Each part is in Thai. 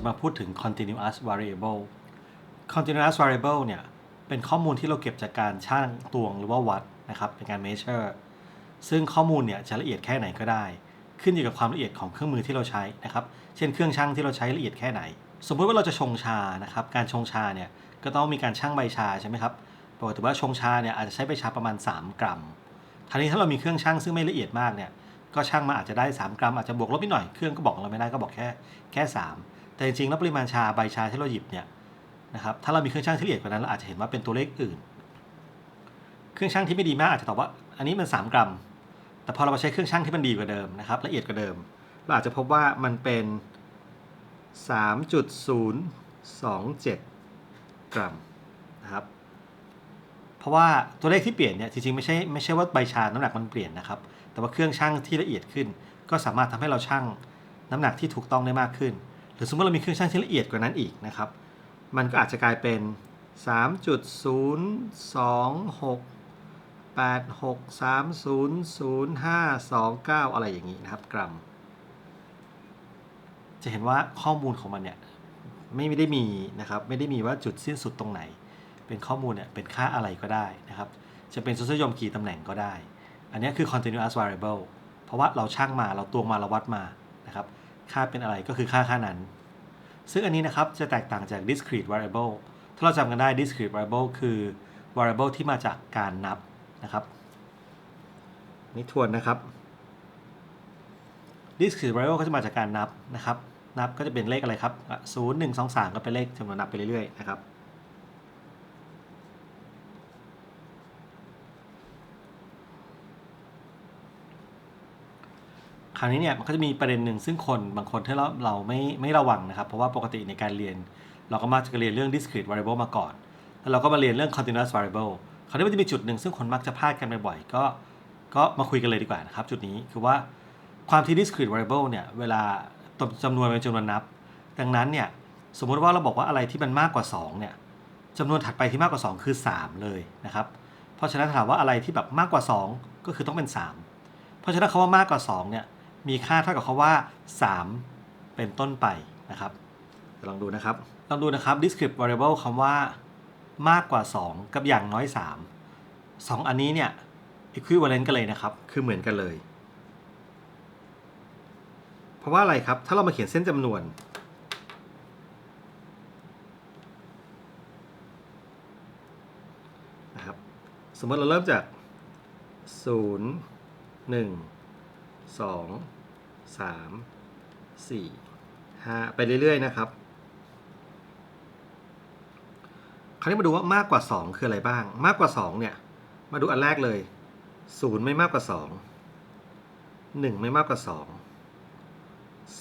จะมาพูดถึง continuous variable continuous variable เนี่ย เป็นข้อมูลที่เราเก็บจากการช่างตวงหรือว่าวัดนะครับเป็นการ measure ซึ่งข้อมูลเนี่ยจะละเอียดแค่ไหนก็ได้ ขึ้นอยู่กับความละเอียดของเครื่องมือที่เราใช้นะครับ เช่นเครื่องช่างที่เราใช้ละเอียดแค่ไหน สมมุติว่าเราจะชงชานะครับ การชงชาเนี่ยก็ต้องมีการช่างใบชาใช่ไหมครับปกติว่าชงชาเนี่ยอาจจะใช้ใบชาประมาณ 3 กรัมทีนี้ถ้าเรามีเครื่องช่างซึ่งไม่ละเอียดมากเนี่ยก็ช่างมาอาจจะได้ 3 กรัมอาจจะบวกลบนิดหน่อยเครื่องก็บอกเราไม่ได้ก็บอกแค่แค่ 3 แต่จริงๆแล้วปริมาณชาใบชาที่เราหยิบเนี่ยนะครับถ้าเรามีเครื่องช่างที่ละเอียดกว่านั้นเราอาจจะเห็นว่าเป็นตัวเลขอื่น เครื่องช่างที่ไม่ดีมากอาจจะตอบว่า อันนี้มัน 3 กรัม แต่พอเรามาใช้เครื่องช่างที่มันดีกว่าเดิมนะครับละเอียดกว่าเดิม เราอาจจะพบว่ามันเป็น 3.027 กรัมนะครับเพราะว่าตัวเลขที่เปลี่ยนเนี่ยจริงๆไม่ใช่ไม่ใช่ว่าใบชาน้ำหนักมันเปลี่ยนนะครับแต่ว่าเครื่องช่างที่ละเอียดขึ้น ก็สามารถทำให้เราชั่งน้ำหนักที่ถูกต้องได้มากขึ้น รือสมมติเรามีเครื่องช่างที่ละเอียดกว่านั้นอีกนะครับ มันก็อาจจะกลายเป็น 3.026 86300529 อะไรอย่างนี้นะครับกรัม จะเห็นว่าข้อมูลของมันเนี่ยไม่ได้มีนะครับไม่ได้มีว่าจุดสิ้นสุดตรงไหน เป็นข้อมูลเนี่ยเป็นค่าอะไรก็ได้นะครับ จะเป็นทศนิยมกี่ตำแหน่งก็ได้ อันนี้คือ continuous variable เพราะว่าเราช่างมาเราตวงมาเราวัดมานะครับ ค่าเป็นอะไรก็คือค่าค่านั้น ซึ่งอันนี้นะครับจะแตกต่างจาก discrete variable ถ้าเราจำกันได้ discrete variable คือ variable ที่มาจากการนับนะครับนี่ทวนนะครับ discrete variable ก็จะมาจากการนับนะครับ นับก็จะเป็นเลขอะไรครับ 0 1 2 3 ก็เป็นเลขจำนวนนับไปเรื่อยๆนะครับ ค ราวนี้เนี่ยมันก็จะมีประเด็นหนึ่งซึ่งคนบางคนที่เราเราไม่ไม่ระวังนะครับ เพราะว่าปกติในการเรียน เราก็มักจะเรียนเรื่อง discrete variable มาก่อน แล้วเราก็มาเรียนเรื่อง continuous variable คราวนี้มันจะมีจุดหนึ่งซึ่งคนมักจะพลาดกันบ่อยๆก็ก็มาคุยกันเลยดีกว่านะครับ จุดนี้คือว่าความที่ discrete variable เนี่ยเวลาจำนวนเป็นจำนวนนับ ดังนั้นเนี่ยสมมุติว่าเราบอกว่าอะไรที่มันมากกว่า 2 เนี่ยจำนวนถัดไปที่มากกว่า 2 คือ 3 เลยนะครับ เพราะฉะนั้นถามว่าอะไรที่แบบมากกว่า 2 ก็คือต้องเป็น 3 เพราะฉะนั้นคาว่ามากกว่า2เนี่ย มีค่าเท่ากับคาว่า 3 เป็นต้นไปนะครับลองดูนะครับ ลองดูนะครับ discrete variable คำว่ามากกว่า 2 กับอย่างน้อย 3 2 อันนี้เนี่ย equivalent กันเลยนะครับ คือเหมือนกันเลย เพราะว่าอะไรครับ ถ้าเรามาเขียนเส้นจำนวน นะครับ สมมติเราเริ่มจาก 0 1 2 3 4 5ไปเรื่อย ๆ นะครับ คราวนี้มาดูว่ามากกว่า 2 คืออะไรบ้าง มากกว่า 2 เนี่ย มาดูอันแรกเลย 0 ไม่มากกว่า 2 1 ไม่มากกว่า 2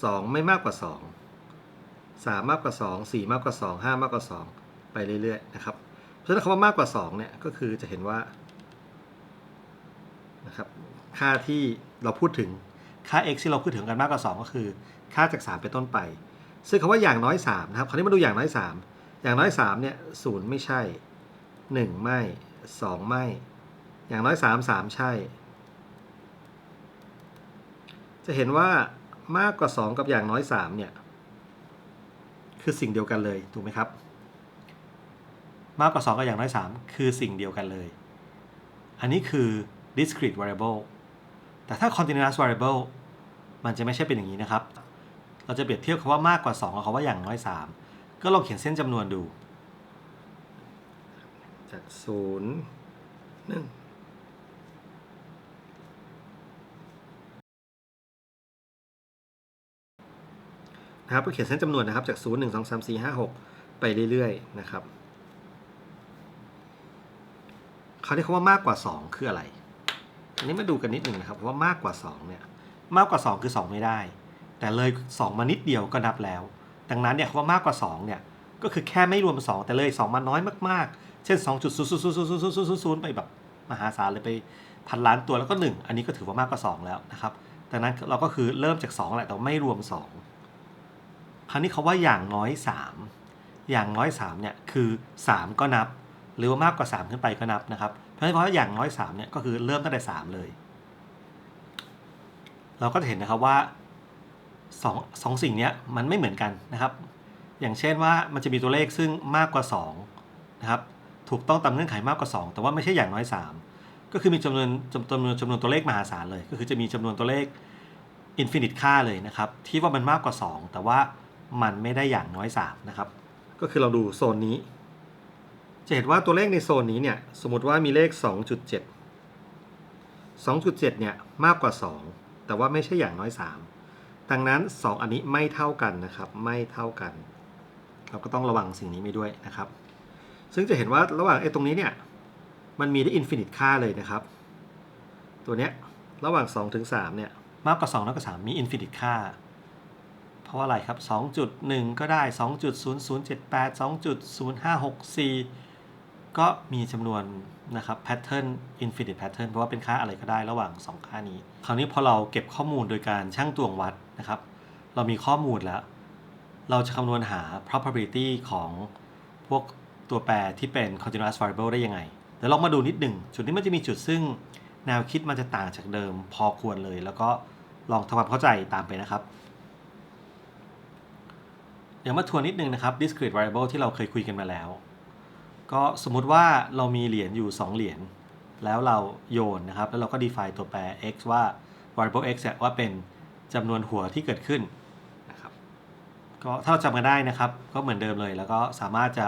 2 ไม่มากกว่า 2 3 มากกว่า 2 4 มากกว่า 2 5 มากกว่า 2 ไปเรื่อย ๆ นะครับ เพราะฉะนั้นคำว่ามากกว่า 2 เนี่ย ก็คือจะเห็นว่านะครับค่าที่ เราพูดถึงค่า x ที่เราพูดถึงกันมากกว่า 2 ก็คือ ค่าจาก 3 เป็นต้นไป ซึ่งคำว่าอย่างน้อย 3 นะครับ คราวนี้มาดูอย่างน้อย 3 อย่างน้อย3เนี่ย0ไม่ใช่ 1 ไม่ 2 ไม่ อย่างน้อย 3 3 ใช่ จะเห็นว่ามากกว่า 2 กับอย่างน้อย 3 เนี่ย คือสิ่งเดียวกันเลย ถูกไหมครับ มากกว่า 2 กับอย่างน้อย 3 คือสิ่งเดียวกันเลย อันนี้คือ discrete variable แต่ถ้า continuous variable มันจะไม่ใช่เป็นอย่างนี้นะครับ เราจะเปรียบเทียบคำว่ามากกว่า 2 กับคำว่าอย่างน้อย 3 ก็ลองเขียนเส้นจำนวนดู จาก 0 1นะครับก็เขียนเส้นจำนวนนะครับจาก 0 1 2 3 4 5 6 ไปเรื่อยๆนะครับเขาเรียกว่ามากกว่า 2 คืออะไร อันนี้มาดูกันนิดหนึ่งนะครับว่ามากกว่า2เนี่ยมากกว่า 2 คือ 2 ไม่ได้ แต่เลย 2 มานิดเดียวก็นับแล้ว ดังนั้นเนี่ยคำว่ามากกว่า2เนี่ยก็คือแค่ไม่รวม 2 แต่เลย 2 มาน้อยมากๆ เช่น2.0000000ไปแบบมหาศาลเลยไปพันล้านตัวแล้วก็ 1 อันนี้ก็ถือว่ามากกว่า 2 แล้วนะครับดังนั้นเราก็คือเริ่มจาก2แหละแต่ไม่รวม 2 คราวนี้เขาว่าอย่างน้อย 3 อย่างน้อย3เนี่ยคือ 3 ก็นับ หรือว่ามากกว่า 3 ขึ้นไปก็นับนะครับ เพราะฉะนั้นอย่างน้อย3เนี่ยก็คือเริ่มตั้งแต่3เลย เราก็จะเห็นนะครับว่า2งสองสิ่งนี้มันไม่เหมือนกันนะครับ อย่างเช่นว่ามันจะมีตัวเลขซึ่งมากกว่า2นะครับถูกต้องตามเงื่อนไขมากกว่า 2 แต่ว่าไม่ใช่อย่างน้อย 3 ก็คือมีจำนวนจำจำนวนจำนวนตัวเลขมหาศาลเลย ก็คือจะมีจำนวนตัวเลขอินฟินิตค่าเลยนะครับ ที่ว่ามันมากกว่า 2 แต่ว่ามันไม่ได้อย่างน้อย 3 นะครับ ก็คือเราดูโซนนี้ จะเห็นว่าตัวเลขในโซนนี้เนี่ยสมมติว่ามีเลข 2.7 2.7 เนี่ยมากกว่า 2 แต่ว่าไม่ใช่อย่างน้อย 3 ดังนั้น 2 อันนี้ไม่เท่ากันนะครับไม่เท่ากัน เราก็ต้องระวังสิ่งนี้ไปด้วยนะครับ ซึ่งจะเห็นว่าระหว่างไอ้ตรงนี้เนี่ยมันมีได้อินฟินิตค่าเลยนะครับ ตัวเนี้ยระหว่าง 2 ถึง 3 เนี่ยมากกว่า2น้อยกว่า3มีอินฟินิตค่า เพราะว่าอะไรครับ 2.1 ก็ได้ 2.0078 2.0564 ก็มีจำนวนนะครับ pattern infinite pattern เพราะว่าเป็นค่าอะไรก็ได้ระหว่าง 2 ค่านี้ คราวนี้พอเราเก็บข้อมูลโดยการช่างตวงวัดนะครับ เรามีข้อมูลแล้ว เราจะคำนวณหา probability ของพวกตัวแปรที่เป็น continuous variable ได้ยังไงเดี๋ยวลองมาดูนิดหนึ่ง จุดนี้มันจะมีจุดซึ่งแนวคิดมันจะต่างจากเดิมพอควรเลย แล้วก็ลองทำความเข้าใจตามไปนะครับเดี๋ยวมาทวนนิดนึงนะครับ discrete variable ที่เราเคยคุยกันมาแล้ว ก็สมมุติว่าเรามีเหรียญอยู่ 2 เหรียญแล้วเราโยนนะครับ แล้วเราก็ define ตัวแปร x ว่า variable x ว่าเป็นจำนวนหัวที่เกิดขึ้นนะครับก็ถ้าเราจำกันได้นะครับ ก็เหมือนเดิมเลย แล้วก็สามารถจะ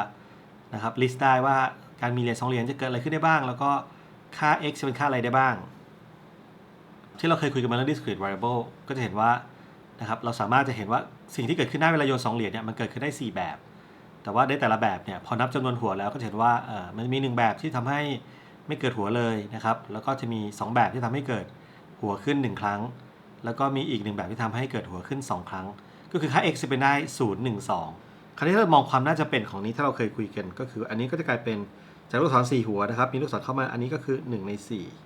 นะครับ list ได้ว่าการมีเหรียญ2เหรียญจะเกิดอะไรขึ้นได้บ้าง แล้วก็ค่า x จะเป็นค่าอะไรได้บ้าง ที่เราเคยคุยกันมาเรื่อง discrete variable ก็จะเห็นว่านะครับเราสามารถจะเห็นว่าสิ่งที่เกิดขึ้นได้เวลาโยน2เหรียญเนี่ยมันเกิดขึ้นได้ 4 แบบ แต่ว่าในแต่ละแบบเนี่ยพอนับจำนวนหัวแล้วก็จะเห็นว่าเออมันมี 1 แบบที่ทำให้ไม่เกิดหัวเลยนะครับ แล้วก็จะมี 2 แบบที่ทำให้เกิดหัวขึ้น 1 ครั้ง แล้วก็มีอีก 1 แบบที่ทำให้เกิดหัวขึ้น 2 ครั้ง ก็คือค่า x จะเป็นได้ 0 1 2 คราวนี้ถ้าเรามองความน่าจะเป็นของนี้ถ้าเราเคยคุยกัน ก็คืออันนี้ก็จะกลายเป็นจากลูกศร4หัวนะครับ มีลูกศรเข้ามาอันนี้ก็คือ 1 ใน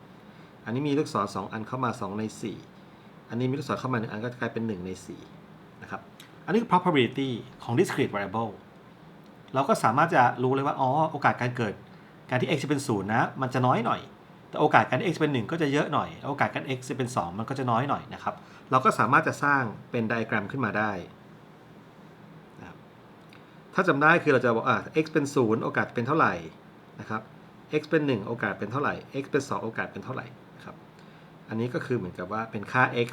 4 อันนี้มีลูกศร2อันเข้ามา 2 ใน 4 อันนี้มีลูกศรเข้ามา1อันก็จะกลายเป็น 1 ใน4นะครับ อันนี้คือ probability ของ discrete variable เราก็สามารถจะรู้เลยว่าอ๋อโอกาสการเกิด การที่ x จะเป็น0นะมันจะน้อยหน่อย แต่โอกาสการที่ x เป็น 1 ก็จะเยอะหน่อย โอกาสการ x จะเป็น 2 มันก็จะน้อยหน่อยนะครับ เราก็สามารถจะสร้างเป็นไดอะแกรมขึ้นมาได้นะครับถ้าจำได้คือเราจะบอกอ่า x เป็น 0 โอกาสเป็นเท่าไหร่นะครับ x เป็น 1 โอกาสเป็นเท่าไหร่ x เป็น 2 โอกาสเป็นเท่าไหร่นะครับอันนี้ก็คือเหมือนกับว่าเป็นค่า x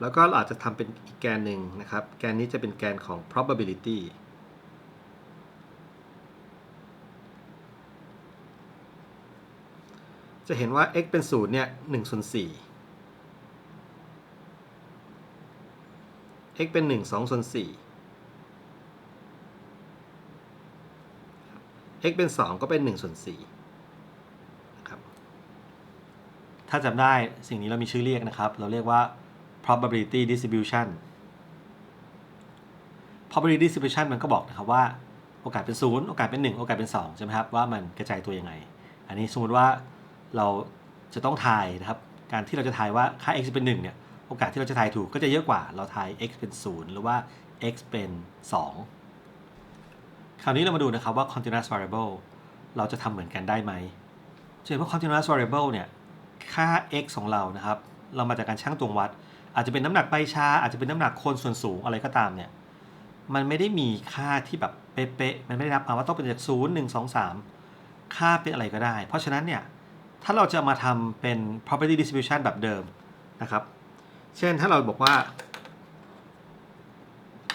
แล้วก็เราอาจจะทำเป็นอีกแกนหนึ่งนะครับ แกนนี้จะเป็นแกนของ probability จะเห็นว่า x เป็น0เนี่ย1ส่วน4 x เป็น 1 2ส่วน4 x เป็น 2 ก็เป็น1ส่วน4นะครับถ้าจำได้สิ่งนี้เรามีชื่อเรียกนะครับ เราเรียกว่า probability distribution probability distribution มันก็บอกนะครับว่า โอกาสเป็น 0 โอกาสเป็น 1 โอกาสเป็น 2 ใช่ไหมครับ ว่ามันกระจายตัวยังไง อันนี้สมมติว่า เราจะต้องทายนะครับ การที่เราจะทายว่าค่า x เป็น1เนี่ยโอกาสที่เราจะทายถูกก็จะเยอะกว่า เราทาย x เป็น 0 หรือว่า x เป็น 2 คราวนี้เรามาดูนะครับว่า continuous variable เราจะทำเหมือนกันได้ไหมจะเห็นว่า continuous variable เนี่ยค่า x ของเรานะครับ เรามาจากการชั่งตวงวัด อาจจะเป็นน้ำหนักใบชา อาจจะเป็นน้ำหนักคนส่วนสูงอะไรก็ตามเนี่ยมันไม่ได้มีค่าที่แบบเป๊ะๆมันไม่ได้นับมาว่าต้องเป็นจาก0 1 2 3ค่าเป็นอะไรก็ได้ เพราะฉะนั้นเนี่ย ถ้าเราจะมาทำเป็น property distribution แบบเดิมนะครับ เช่นถ้าเราบอกว่า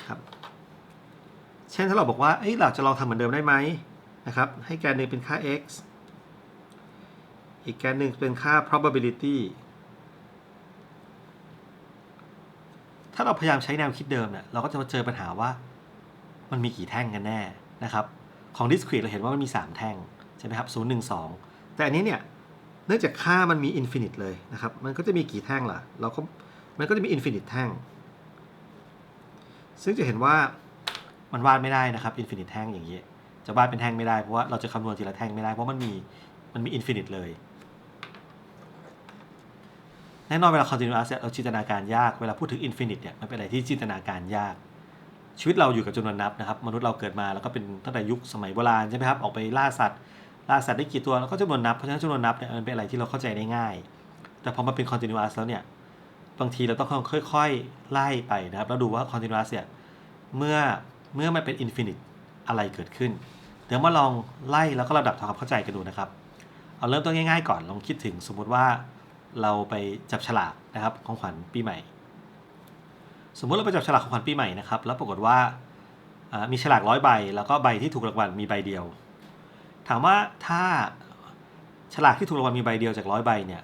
ครับเช่นถ้าเราบอกว่าเอ้ยเราจะลองทำเหมือนเดิมได้ไหมนะครับ ให้แกนหนึ่งเป็นค่า x อีกแกนหนึ่งเป็นค่า probability ถ้าเราพยายามใช้แนวคิดเดิมเนี่ยเราก็จะมาเจอปัญหาว่ามันมีกี่แท่งกันแน่นะครับ ของ discrete เราเห็นว่ามันมี 3 แท่ง ใช่ไหมครับ0 1 2 แต่อันนี้เนี่ย เนื่องจากค่ามันมี infinite เลยนะครับ มันก็จะมีกี่แท่งล่ะ เราก็มันก็จะมี infinite แท่ง ซึ่งจะเห็นว่ามันวาดไม่ได้นะครับ infinite แท่งอย่างนี้ จะวาดเป็นแท่งไม่ได้เพราะว่าเราจะคำนวณทีละแท่งไม่ได้เพราะมันมีมันมี infinite เลยแน่นอนเวลา continuous เนี่ยเราจินตนาการยากเวลาพูดถึง infinite เนี่ยมันเป็นอะไรที่จินตนาการยาก ชีวิตเราอยู่กับจำนวนนับนะครับ มนุษย์เราเกิดมาแล้วก็เป็นตั้งแต่ยุคสมัยโบราณใช่ไหมครับ ออกไปล่าสัตว์ ล่าสัตว์ได้กี่ตัวแล้วก็จำนวนนับ เพราะฉะนั้นจำนวนนับเนี่ยมันเป็นอะไรที่เราเข้าใจได้ง่าย แต่พอมาเป็น continuous แล้วเนี่ยบางทีเราต้องค่อย ๆ ไล่ไปนะครับแล้วดูว่า continuous เนี่ยเมื่อเมื่อมันเป็นอินฟินิตอะไรเกิดขึ้น เดี๋ยวมาลองไล่แล้วก็ระดับทำความเข้าใจกันดูนะครับ เอาเริ่มต้นง่ายๆก่อนลองคิดถึงสมมุติว่าเราไปจับฉลากนะครับของขวัญปีใหม่ สมมุติเราไปจับฉลากของขวัญปีใหม่นะครับแล้วปรากฏว่าอ่ามีฉลากร้อยใบ แล้วก็ใบที่ถูกรางวัลมีใบเดียว ถามว่าถ้าฉลากที่ถูกรางวัลมีใบเดียวจากร้อยใบเนี่ย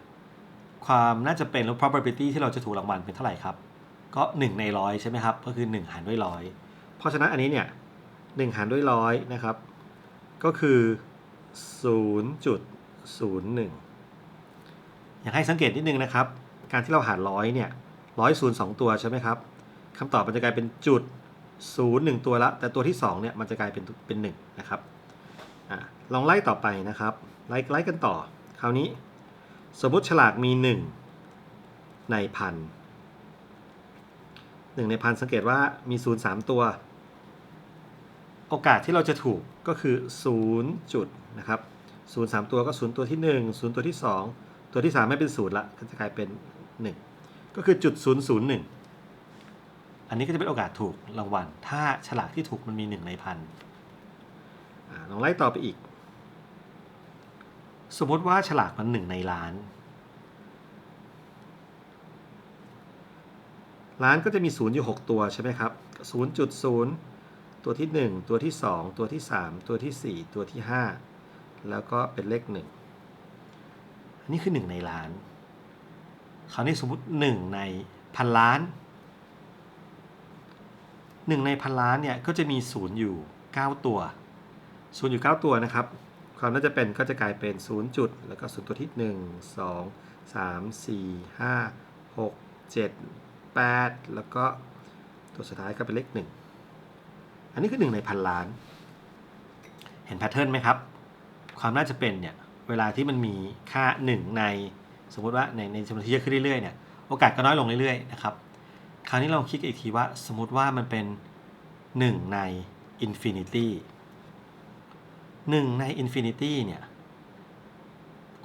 ความน่าจะเป็นหรือ probability ที่เราจะถูกรางวัลเป็นเท่าไหร่ครับ ก็ 1 ในร้อยใช่ไหมครับ ก็คือ 1 หารด้วยร้อยเพราะฉะนั้นอันนี้เนี่ย1หารด้วยร้อยนะครับ ก็คือ 0.01 อยากให้สังเกตนิดนึงนะครับ การที่เราหารร้อยเนี่ยร้อยศูนย์สองตัวใช่ไหมครับคำตอบมันจะกลายเป็นจุดศูนย์หนึ่งตัวละ แต่ตัวที่สองเนี่ยมันจะกลายเป็นเป็นหนึ่งนะครับ ลองไล่ต่อไปนะครับ ไล่ไล่กันต่อ คราวนี้ สมมติฉลากมีหนึ่งในพันหนึ่งในพันสังเกตว่ามีศูนย์สามตัว โอกาสที่เราจะถูกก็คือ 0 จุดนะครับ0 3 ตัวก็ 0 ตัวที่ 1 0 ตัวที่ 2 ตัวที่ 3 ไม่เป็น 0 ละ ก็จะกลายเป็น 1 ก็คือจุด 001 อันนี้ก็จะเป็นโอกาสถูกรางวัล ถ้าฉลากที่ถูกมันมี 1 ในพันลองไล่ต่อไปอีก สมมติว่าฉลากมัน1ในล้าน ล้านก็จะมี0อยู่ 6 ตัวใช่ไหมครับ0.0 ตัวที่ 1 ตัวที่ 2 ตัวที่ 3 ตัวที่ 4 ตัวที่ 5 แล้วก็เป็นเลข 1 อันนี้คือ 1 ในล้าน คราวนี้สมมติ 1 ในพันล้าน 1 ในพันล้านเนี่ยก็จะมี0อยู่ 9 ตัว0อยู่ 9 ตัวนะครับ ความน่าจะเป็นก็จะกลายเป็น 0 จุด แล้วก็0ตัวที่ 1 2 3 4 5 6 7 8 แล้วก็ตัวสุดท้ายก็เป็นเลข 1 อันนี้คือ 1 ในพันล้าน เห็นแพทเทิร์นไหมครับ ความน่าจะเป็นเนี่ย เวลาที่มันมีค่า 1 ในสมมติว่าในในจำนวนที่เยอะขึ้นเรื่อยๆเนี่ยโอกาสก็น้อยลงเรื่อยๆนะครับ คราวนี้เราคิดอีกทีว่าสมมติว่ามันเป็น 1 ในอินฟินิตี้ 1ในอินฟินิตี้เนี่ย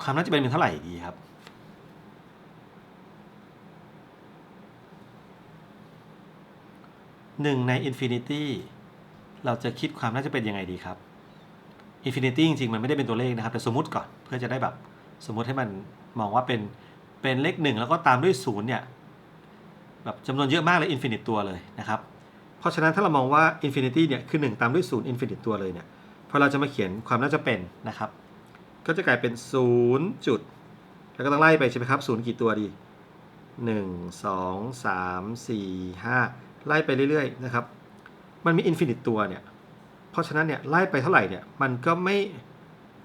ความน่าจะเป็นเป็นเท่าไหร่ดีครับ หนึ่งในอินฟินิตี้เราจะคิดความน่าจะเป็นยังไงดีครับอินฟินิตี้จริงๆ มันไม่ได้เป็นตัวเลขนะครับ แต่สมมติก่อนเพื่อจะได้แบบสมมติให้มันมองว่าเป็นเป็นเลขหนึ่งแล้วก็ตามด้วยศูนย์เนี่ยแบบจำนวนเยอะมากเลยอินฟินิตตัวเลยนะครับ เพราะฉะนั้นถ้าเรามองว่าอินฟินิตี้เนี่ยคือ 1 ตามด้วยศูนย์อินฟินิตตัวเลยเนี่ย พอเราจะมาเขียนความน่าจะเป็นนะครับ ก็จะกลายเป็น0จุดแล้วก็ต้องไล่ไปใช่ไหมครับศูนย์กี่ตัวดี 1 2 3 4 5 ไล่ไปเรื่อยๆนะครับ มันมีอินฟินิตตัวเนี่ย เพราะฉะนั้นเนี่ยไล่ไปเท่าไหร่เนี่ยมันก็ไม่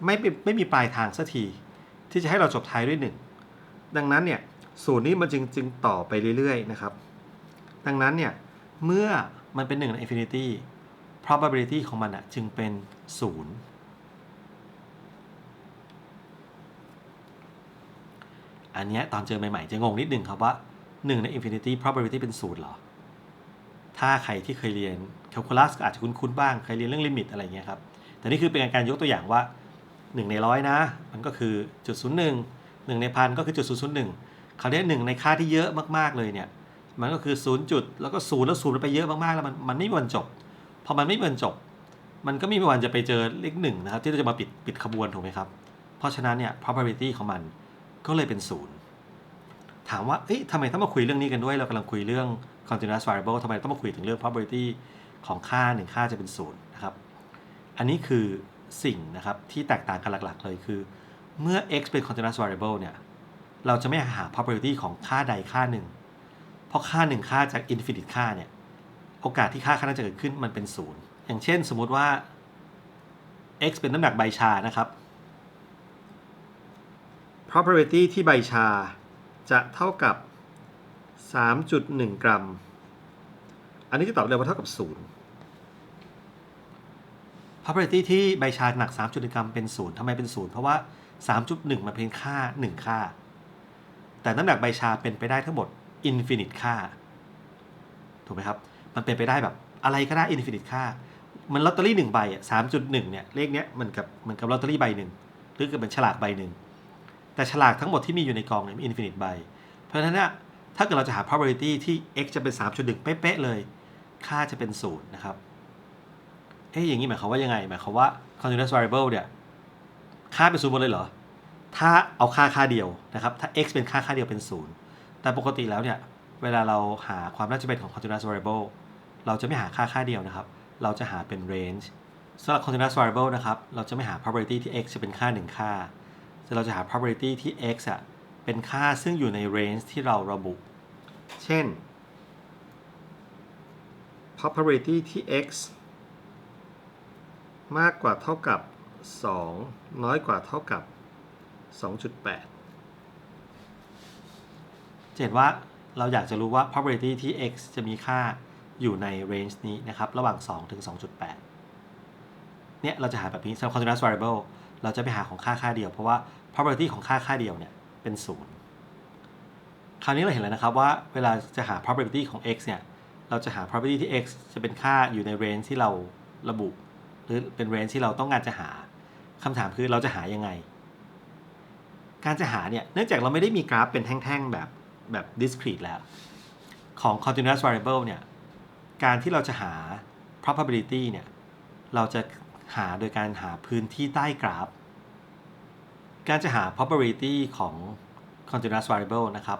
ไม่ไม่ไม่มีปลายทางสักที ที่จะให้เราจบท้ายด้วย 1 ดังนั้นเนี่ยศูนย์นี้มันจึงจึงต่อไปเรื่อยๆนะครับ ดังนั้นเนี่ยเมื่อมันเป็น1ใน infinity probability ของมันอะจึงเป็น 0 อันนี้ตอนเจอใหม่ๆ จะงงนิดนึงครับว่า 1 ใน infinity probability เป็น0เหรอ ถ้าใครที่เคยเรียน calculus ก็อาจจะคุ้นๆบ้าง เคยเรียนเรื่องลิมิตอะไรเงี้ยครับ แต่นี่คือเป็นการยกตัวอย่างว่า 1 ในร้อยนะ มันก็คือจุดศูนย์หนึ่งหนึ่งในพันก็คือจุดศูนย์ศูนย์หนึ่งคราวนี้หนึ่งในค่าที่เยอะมากๆเลยเนี่ย มันก็คือศูนย์จุดแล้วก็ศูนย์แล้วศูนย์ไปเยอะมากๆแล้วมันมันไม่มีวันจบ พอมันไม่มีวันจบ มันก็ไม่มีวันจะไปเจอเลขหนึ่งนะครับ ที่เราจะมาปิดปิดขบวนถูกไหมครับ เพราะฉะนั้นเนี่ย probability ของมันก็เลยเป็นศูนย์ถามว่าเอ๊ะทำไมต้องมาคุยเรื่องนี้กันด้วย เรากำลังคุยเรื่อง continuous variable ทำไมต้องมาคุยถึงเรื่อง probability ของค่าหนึ่งค่าจะเป็นศูนย์นะครับ อันนี้คือสิ่งนะครับที่แตกต่างกันหลักๆ เลยคือ เมื่อ x เป็น continuous variable เนี่ย เราจะไม่หา probability ของค่าใดค่าหนึ่ง เพราะค่าหนึ่งค่าจาก infinite ค่าเนี่ย โอกาสที่ค่าค่านั้นจะเกิดขึ้นมันเป็นศูนย์อย่างเช่นสมมุติว่า x เป็นน้ำหนักใบชานะครับ probability ที่ใบชาจะเท่ากับ 3.1 กรัม อันนี้จะตอบเลยว่าเท่ากับ 0 probability ที่ใบชาหนัก 3.1 กรัมเป็น 0ทำไมเป็น 0 เพราะว่า 3.1 มันเป็นค่า 1 ค่า แต่น้ำหนักใบชาเป็นไปได้ทั้งหมด infinite ค่า ถูกไหมครับ มันเป็นไปได้แบบอะไรก็ได้ infinite ค่า มันลอตเตอรี่หนึ่งใบอะ3.1เนี่ยเลขเนี้ยมือนกับเหมือนกับลอตเตอรี่ใบหนึ่งหรือกับเป็นฉลากใบหนึ่งแต่ฉลากทั้งหมดที่มีอยู่ในกองเนี่ยมี infinite ใบ เพราะฉะนั้นเนี่ยถ้าเกิดเราจะหา probability ที่ x จะเป็น 3.1 เป๊ะๆเลย ค่าจะเป็นศูนย์นะครับ เอ๊ะอย่างนี้หมายความว่ายังไง หมายความว่า continuous variable เนี่ย ค่าเป็นศูนย์หมดเลยเหรอ ถ้าเอาค่าค่าเดียวนะครับ ถ้า x เป็นค่าค่าเดียวเป็นศูนย์แต่ปกติแล้วเนี่ย เวลาเราหาความน่าจะเป็นของ continuous variable เราจะไม่หาค่าค่าเดียวนะครับ เราจะหาเป็น range สำหรับ continuous variable นะครับ เราจะไม่หา probability ที่ x จะเป็นค่าหนึ่งค่า แต่เราจะหา probability ที่ x อะเป็นค่าซึ่งอยู่ใน range ที่เราระบุ เช่น probability ที่ x มากกว่าเท่ากับ 2 น้อยกว่าเท่ากับ 2.8จะเห็นว่าเราอยากจะรู้ว่า probability ที่ x จะมีค่า อยู่ใน range นี้นะครับ ระหว่าง 2 ถึง 2.8 เนี่ย เราจะหาแบบนี้สำหรับ continuous variable เราจะไปหาของค่าค่าเดียว เพราะว่า probability ของค่าค่าเดียวเนี่ย เป็น 0 คราวนี้เราเห็นแล้วนะครับว่าเวลาจะหา probability ของ x เนี่ย เราจะหา probability ที่ x จะเป็นค่าอยู่ใน range ที่เราระบุ หรือเป็น range ที่เราต้องการจะหาคำถามคือเราจะหายังไง การจะหาเนี่ย เนื่องจากเราไม่ได้มีกราฟเป็นแท่งๆแบบแบบ discrete แล้ว ของ continuous variable เนี่ย การที่เราจะหา probability เนี่ย เราจะหาโดยการหาพื้นที่ใต้กราฟ การจะหา probability ของ continuous variable นะครับ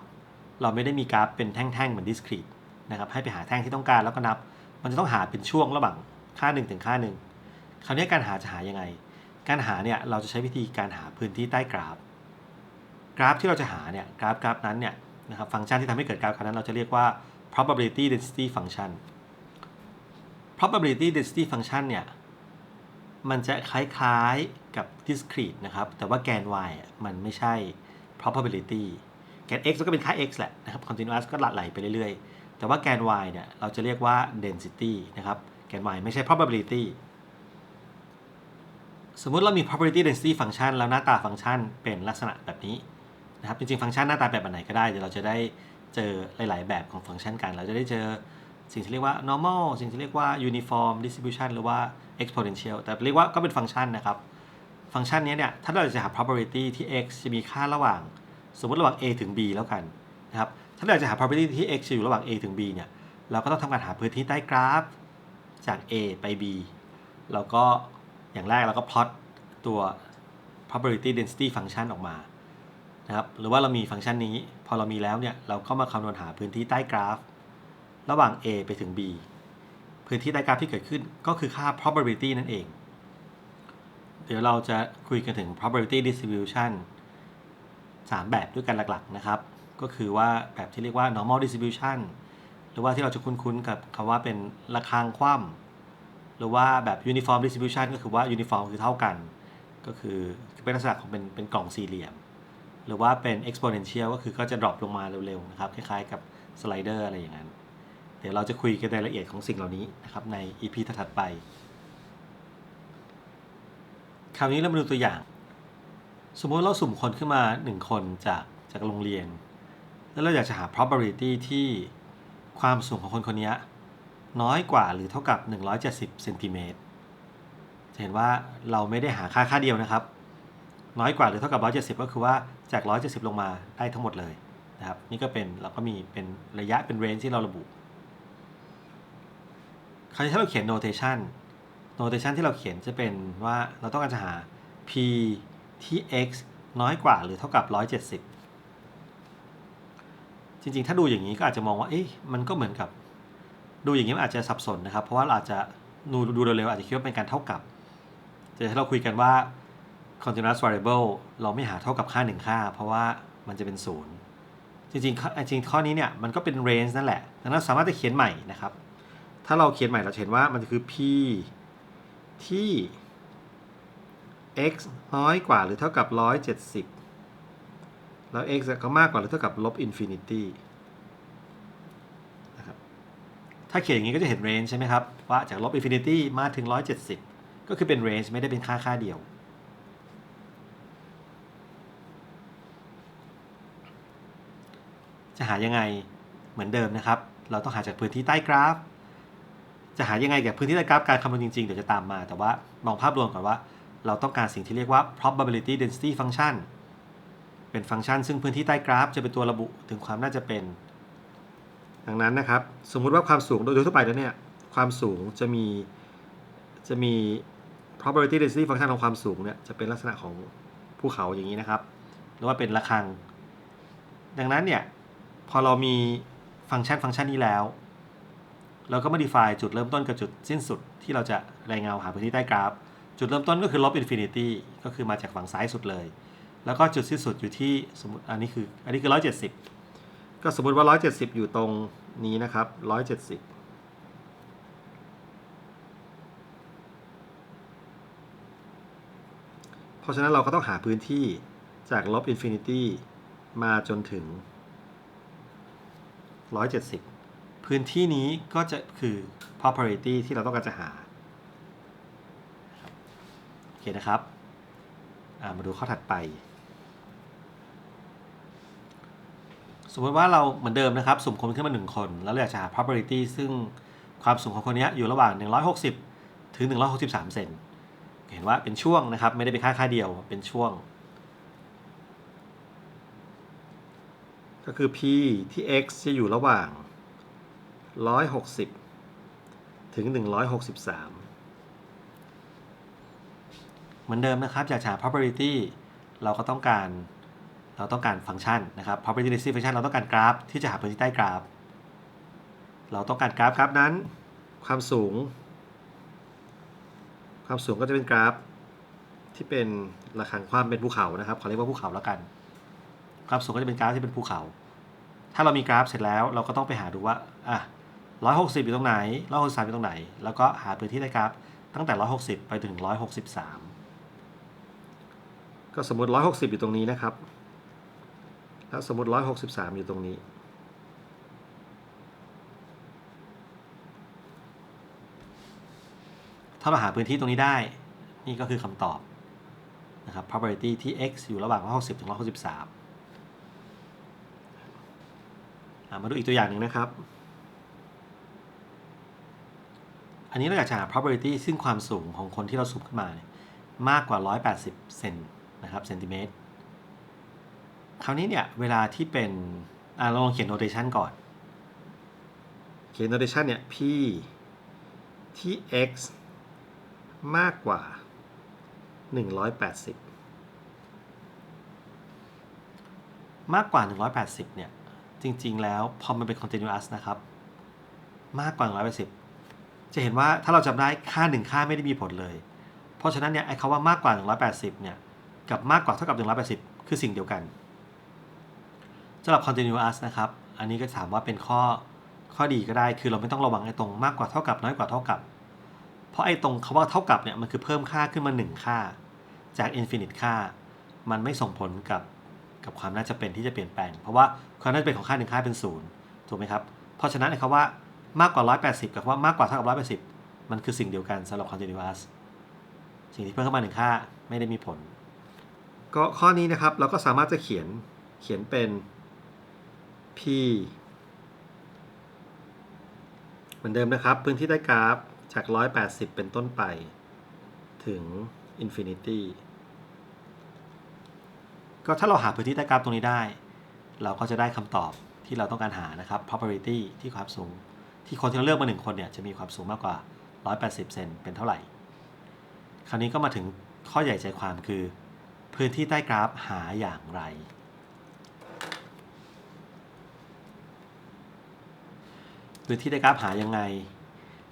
เราไม่ได้มีกราฟเป็นแท่งๆ เหมือน discrete นะครับ ให้ไปหาแท่งที่ต้องการแล้วก็นับ มันจะต้องหาเป็นช่วงระหว่างค่า 1 ถึงค่า 1 คราวนี้การหาจะหายังไง การหาเนี่ย เราจะใช้วิธีการหาพื้นที่ใต้กราฟ กราฟที่เราจะหาเนี่ย กราฟกราฟนั้นเนี่ยนะครับ ฟังก์ชันที่ทำให้เกิดกราฟนั้นเราจะเรียกว่า probability density function probability density function เนี่ย มันจะคล้ายๆกับ discrete นะครับ แต่ว่าแกน y มันไม่ใช่ probability แกน x ก็เป็นค่า x แหละนะครับ continuous ก็หลั่ไหลไปเรื่อยๆ แต่ว่าแกน y เนี่ยเราจะเรียกว่า density นะครับ แกน y ไม่ใช่ probability สมมุติเรามี probability density function แล้วหน้าตาฟังก์ชันเป็นลักษณะแบบนี้นะครับ จริงๆ ฟังก์ชันหน้าตาแบบไหนก็ได้ เดี๋ยวเราจะได้เจอหลาย ๆ แบบของฟังก์ชันกัน เราจะได้เจอ สิ่งที่เรียกว่า normal สิ่งที่เรียกว่า uniform distribution หรือว่า exponential แต่เรียกว่าก็เป็นฟังก์ชันนะครับ ฟังก์ชันนี้เนี่ย ถ้าเราจะหา probability ที่ x จะมีค่าระหว่าง สมมติระหว่าง a ถึง b แล้วกันนะครับ ถ้าเราจะหา probability ที่ x จะอยู่ระหว่าง a ถึง b เนี่ย เราก็ต้องทำการหาพื้นที่ใต้กราฟจาก a ไป b แล้วก็อย่างแรกเราก็ plot ตัว probability density function ออกมานะครับ หรือว่าเรามีฟังก์ชันนี้ พอเรามีแล้วเนี่ย เราก็มาคำนวณหาพื้นที่ใต้กราฟ ระหว่าง a ไปถึง b พื้นที่ใต้กราฟที่เกิดขึ้นก็คือค่า probability นั่นเอง เดี๋ยวเราจะคุยกันถึง probability distribution 3 แบบด้วยกันหลักๆนะครับ ก็คือว่าแบบที่เรียกว่า normal distribution หรือว่าที่เราจะคุ้นๆกับคำว่าเป็นระฆังคว่ำหรือว่าแบบ uniform distribution ก็คือว่า uniform คือเท่ากัน ก็คือเป็นลักษณะของเป็นเป็นกล่องสี่เหลี่ยม หรือว่าเป็น exponential ก็คือก็จะ drop ลงมาเร็วๆนะครับ คล้ายๆกับสไลเดอร์อะไรอย่างนั้น ดี๋ยวเราจะคุยกันในรายละเอียดของสิ่งเหล่านี้นะครับใน EP ถัดไป คราวนี้เรามาดูตัวอย่าง สมมติเราสุ่มคนขึ้นมา 1 คนจากจากโรงเรียน แล้วเราอยากจะหา probability ที่ความสูงของคนคนนี้น้อยกว่าหรือเท่ากับ 170เซนติเมตรจะเห็นว่าเราไม่ได้หาค่าค่าเดียวนะครับ น้อยกว่าหรือเท่ากับ 170 ก็คือว่าจาก 170 ลงมาได้ทั้งหมดเลยนะครับ นี่ก็เป็นเราก็มีเป็นระยะเป็น range ที่เราระบุ คราวนี้ถ้าเราเขียน notation notation ที่เราเขียนจะเป็นว่าเราต้องการจะหา p ที่ x น้อยกว่าหรือเท่ากับ 170 จริงๆ ถ้าดูอย่างนี้ก็อาจจะมองว่า เอ๊ะมันก็เหมือนกับ ดูอย่างนี้มันอาจจะสับสนนะครับ เพราะว่าเราอาจจะดูดูเร็วๆอาจจะคิดว่าเป็นการเท่ากับ แต่ถ้าเราคุยกันว่า continuous variable เราไม่หาเท่ากับค่าหนึ่งค่า เพราะว่ามันจะเป็นศูนย์จริงๆจริงข้อนี้เนี่ยมันก็เป็น range นั่นแหละดังนั้นสามารถจะเขียนใหม่นะครับ ถ้าเราเขียนใหม่เราเห็นว่ามันคือ p ที่ x น้อยกว่าหรือเท่ากับ 170 แล้ว x ก็มากกว่าหรือเท่ากับลบอินฟินิตี้นะครับถ้าเขียนอย่างนี้ก็จะเห็น range ใช่ไหมครับ ว่าจากลบอินฟินิตี้มาถึง 170 ก็คือเป็น range ไม่ได้เป็นค่าค่าเดียวจะหายังไงเหมือนเดิมนะครับ เราต้องหาจากพื้นที่ใต้กราฟ จะหายังไงกับพื้นที่ใต้กราฟการคำนวณจริงๆ เดี๋ยวจะตามมา แต่ว่ามองภาพรวมก่อนว่า เราต้องการสิ่งที่เรียกว่า probability density function เป็นฟังก์ชัน ซึ่งพื้นที่ใต้กราฟจะเป็นตัวระบุถึงความน่าจะเป็น ดังนั้นนะครับ สมมุติว่าความสูงโดยทั่วไปแล้วเนี่ย ความสูงจะมีจะมี probability density function ของความสูงเนี่ยจะเป็นลักษณะของภูเขาอย่างนี้นะครับ หรือว่าเป็นระฆัง ดังนั้นเนี่ยพอเรามีฟังก์ชันฟังก์ชันนี้แล้ว เราก็มา define จุดเริ่มต้นกับจุดสิ้นสุดที่เราจะรายงานหาพื้นที่ใต้กราฟ จุดเริ่มต้นก็คือลบอินฟินิตี้ก็คือมาจากฝั่งซ้ายสุดเลย แล้วก็จุดสิ้นสุดอยู่ที่สมมติอันนี้คืออันนี้คือ 170 ก็สมมติว่า 170 อยู่ตรงนี้นะครับ 170เพราะฉะนั้นเราก็ต้องหาพื้นที่จากลบอินฟินิตี้มาจนถึง 170 พื้นที่นี้ก็จะคือ property ที่เราต้องการจะหาโอเคนะครับามาดูข้อถัดไป สมมติว่าเราเหมือนเดิมนะครับสุ่มคนขึ้นมา 1 คน แล้วเราอยากจะหา probability ซึ่งความสูงของคนนี้อยู่ระหว่าง 160 ถึง 163 เซนเห็นว่าเป็นช่วงนะครับ ไม่ได้เป็นค่าค่าเดียวเป็นช่วง ก็คือ p ที่ x จะอยู่ระหว่าง 160 ถึง 163 เหมือนเดิมนะครับ อยากหา probability เราก็ต้องการเราต้องการฟังก์ชันนะครับ probability density function เราต้องการกราฟที่จะหาพื้นที่ใต้กราฟ เราต้องการกราฟกราฟนั้น ความสูง ความสูงก็จะเป็นกราฟที่เป็นระฆังความเป็นภูเขานะครับเขาเรียกว่าภูเขาแล้วกัน ความสูงก็จะเป็นกราฟที่เป็นภูเขา ถ้าเรามีกราฟเสร็จแล้วเราก็ต้องไปหาดูว่าอะ 160อยู่ตรงไหน163อยู่ตรงไหน แล้วก็หาพื้นที่ใต้กราฟตั้งแต่160ไปถึง163ก็สมมติ160อยู่ตรงนี้นะครับ แล้วสมมติ163อยู่ตรงนี้ ถ้าเราหาพื้นที่ตรงนี้ได้ นี่ก็คือคำตอบนะครับ probability ที่ x อยู่ระหว่าง 160 ถึง 163อะมาดูอีกตัวอย่างหนึ่งนะครับ อั นนี้เราอยากจะหา probability ซึ่งความสูงของคนที่เราสุ่มขึ้นมาเนี่ยมากกว่า 180 เซนนะครับเซนติเมตรคราวนี้เนี่ย เวลาที่เป็นอ่าเราลองเขียน notation ก่อน เขียน notation เนี่ย p ที่ x มากกว่า 180 มากกว่า 180 เนี่ย จริง ๆ แล้ว พอมันเป็น continuous นะครับ มากกว่า 180 จะเห็นว่าถ้าเราจำได้ค่าหนึ่งค่าไม่ได้มีผลเลย เพราะฉะนั้นเนี่ยไอ้คำว่ามากกว่า 180 เนี่ย กับมากกว่าเท่ากับ 180 คือสิ่งเดียวกันสำหรับ continuous นะครับ อันนี้ก็ถามว่าเป็นข้อข้อดีก็ได้ คือเราไม่ต้องระวังไอ้ตรงมากกว่าเท่ากับน้อยกว่าเท่ากับ เพราะไอ้ตรงคำว่าเท่ากับเนี่ยมันคือเพิ่มค่าขึ้นมา 1 ค่า จาก infinite ค่า มันไม่ส่งผลกับกับความน่าจะเป็นที่จะเปลี่ยนแปลง เพราะว่าความน่าจะเป็นของค่าหนึ่งค่าเป็นศูนย์ถูกไหมครับ เพราะฉะนั้นไอ้คำว่า มากกว่า 180 กับว่ามากกว่าเท่ากับ 180 มันคือสิ่งเดียวกันสำหรับ continuous สิ่งที่เพิ่มเข้ามาหนึ่งค่าไม่ได้มีผล ก็ข้อนี้นะครับเราก็สามารถจะเขียนเขียนเป็น p เหมือนเดิมนะครับ พื้นที่ใต้กราฟจาก 180 เป็นต้นไป ถึง infinity ก็ถ้าเราหาพื้นที่ใต้กราฟตรงนี้ได้ เราก็จะได้คำตอบที่เราต้องการหานะครับ probability ที่ความสูง ที่คนที่เลือกมาหนึ่งคนเนี่ยจะมีความสูงมากกว่า 180 เซนเป็นเท่าไหร่ คราวนี้ก็มาถึงข้อใหญ่ใจความคือ พื้นที่ใต้กราฟหาอย่างไร พื้นที่ใต้กราฟหายังไง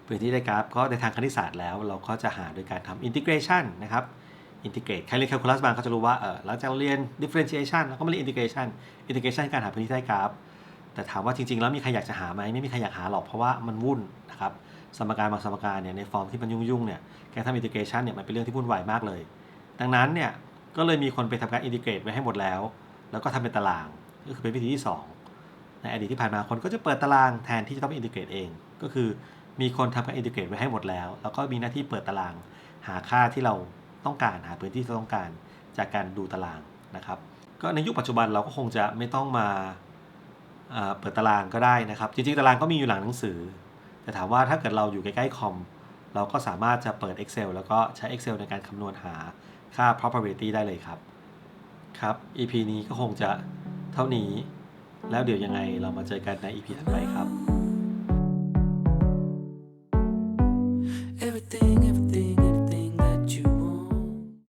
พื้นที่ใต้กราฟก็ในทางคณิตศาสตร์แล้ว เราก็จะหาโดยการทำ integration นะครับ integrate ใครเรียน calculus บางก็จะรู้ว่าเออหลังจากเราเรียน differentiation แล้วก็มาเรียน integration integration การหาพื้นที่ใต้กราฟ แต่ถามว่าจริงๆ แล้วมีใครอยากจะหาไหมไม่มีใครอยากหาหรอกเพราะว่ามันวุ่นนะครับสมการบางสมการเนี่ยในฟอร์มที่มันยุ่งๆเนี่ยการทำ integration เนี่ยมันเป็นเรื่องที่วุ่นวายมากเลย ดังนั้นเนี่ยก็เลยมีคนไปทำการ integrate ไว้ให้หมดแล้ว แล้วก็ทำเป็นตารางก็คือเป็นวิธีที่ 2 ในอดีตที่ผ่านมาคนก็จะเปิดตารางแทนที่จะต้อง integrate เอง ก็คือมีคนทำการ integrate ไว้ให้หมดแล้ว แล้วก็มีหน้าที่เปิดตารางหาค่าที่เราต้องการหาพื้นที่ที่ต้องการจากการดูตารางนะครับก็ในยุคปัจจุบันเราก็คงจะไม่ต้องมา เปิดตารางก็ได้นะครับ จริงๆ ตารางก็มีอยู่หลังหนังสือ แต่ถามว่าถ้าเกิดเราอยู่ใกล้ๆคอม เราก็สามารถจะเปิด Excel แล้วก็ใช้ Excel ในการคำนวณหาค่า probability ได้เลยครับ ครับ EP นี้ก็คงจะเท่านี้ แล้วเดี๋ยวยังไงเรามาเจอกันใน EP ถัดไปครับ